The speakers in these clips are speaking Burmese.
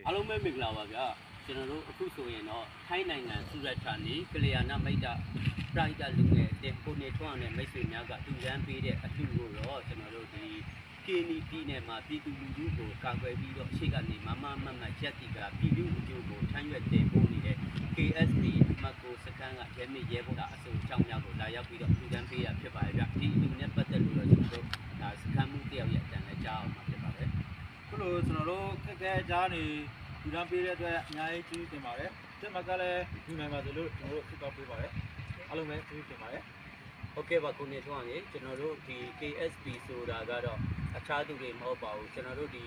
အားလုံးပဲမင်္ဂလာပါဗျာကျွန်တော်တို့အခုဆိုရင်တော့ထိုင်းနိုင်ငံဆူရတ်ဌာနီကလျာဏမိတ်တာပရိုက်တာလူငယ်တဲ့ကိုနေထွန်းအောင်နဲ့မိတ်ဆွေများကတူရန်ပေးတဲ့အလှူကိုတော့ကျွန်တော်တို့ဒီကင်းနီပြည်နယ်မှာပြည်သူလူထုကိုကာကွယ်ပြီးတော့ရှေ့ကနေမမမမရက်တီကပြည်သူအကျိုးကိုထမ်းရွက်တင်ပို့နေတဲ့ KSP မတ်ကိုစကန်ကရဲမေရဲဘော်တာအစိုးချောင်းများကိုလာရောက်ပြီးတော့တူရန်ပေးရဖြစ်ပါတယ်ဗျဒီလူနဲ့ပတ်သက်လို့တော့ကျွန်တော်တို့ဒါစကန်မှုတယောက်ရဲ့အတန်လည်းကြားအောင်မှာဖြစ်ပါတယ် ခု လိုကျွန်တော်တို့ခက်ခဲကြားနေဒီလမ်းပေးတဲ့အတွက်အများကြီးကျေးဇူးတင်ပါတယ်။တက်မကလည်းဒီနိုင်ပါစေလို့ကျွန်တော်တို့ဖိတ်ခေါ်ပေးပါတယ်။အားလုံးပဲကျေးဇူးတင်ပါတယ်ဟုတ်ကဲ့ပါကိုနေထွန်းရေကျွန်တော်တို့ဒီ KSP ဆိုတာကတော့အခြားသူတွေမဟုတ်ပါဘူးကျွန်တော်တို့ဒီ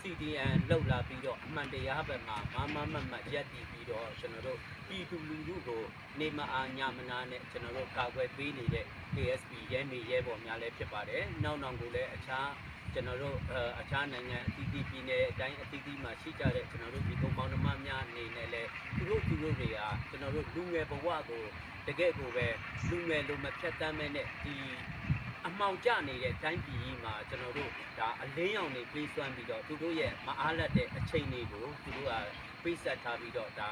CDN လောက်လာပြီးတော့အမှန်တရားဘက်မှာမမမမရက်တည်ပြီးတော့ကျွန်တော်တို့ပြည်သူလူထုကိုနေမအားညမနာနဲ့ကျွန်တော်တို့ကာကွယ်ပေးနေတဲ့ KSP ရဲမေရဲဘော်များလည်းဖြစ်ပါတယ်။နောက်နောက်ကိုလည်းအခြား ကျွန်တော်တို့အအခြားနိုင်ငံအသီးသီးပြည်နယ်အတိုင်းအသီးသီးမှာရှိကြတဲ့ကျွန်တော်တို့ဒီကုန်းပေါင်းဓမ္မများအနေနဲ့လည်းသူတို့သူတို့တွေကကျွန်တော်တို့လူငယ်ဘဝကိုတကယ့်ကိုပဲလူငယ်လိုမဖြတ်တမ်းမဲ့နဲ့ဒီအမှောင်ကျနေတဲ့တိုင်းပြည်ကြီး မှာကျွန်တော်တို့ဒါအလင်းရောင်တွေပြေးစွမ်းပြီးတော့သူတို့ရဲ့မအားလက်တဲ့အချိန်တွေကိုသူတို့ကပေးဆက်ထားပြီးတော့ဒါ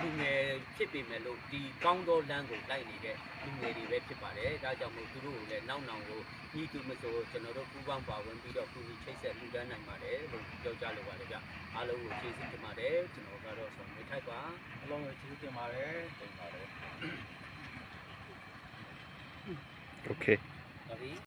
လူငယ်ဖြစ်ပေမဲ့လို့ဒီကောင်းသောလမ်းကိုလိုက်နေတဲ့လူငယ်တွေပဲဖြစ်ပါတယ်ဒါကြောင့်မို့သူတို့ကိုလည်းနောက်နောက်ကိုဤသူမဆိုကျွန်တော်တို့ပူးပေါင်းပါဝင်ပြီးတော့ကုညီချိတ်ဆက်လူတန်းနိုင်ပါတယ်လို့ပြောကြလိုပါတယ်ဗျအားလုံးကိုကျေးဇူးတင်ပါတယ်ကျွန်တော်ကတော့ဆောင်းနေထိုက်ပါ။အားလုံးပဲကျေးဇူးတင်ပါတယ်။တင်ပါတယ်။ Okay.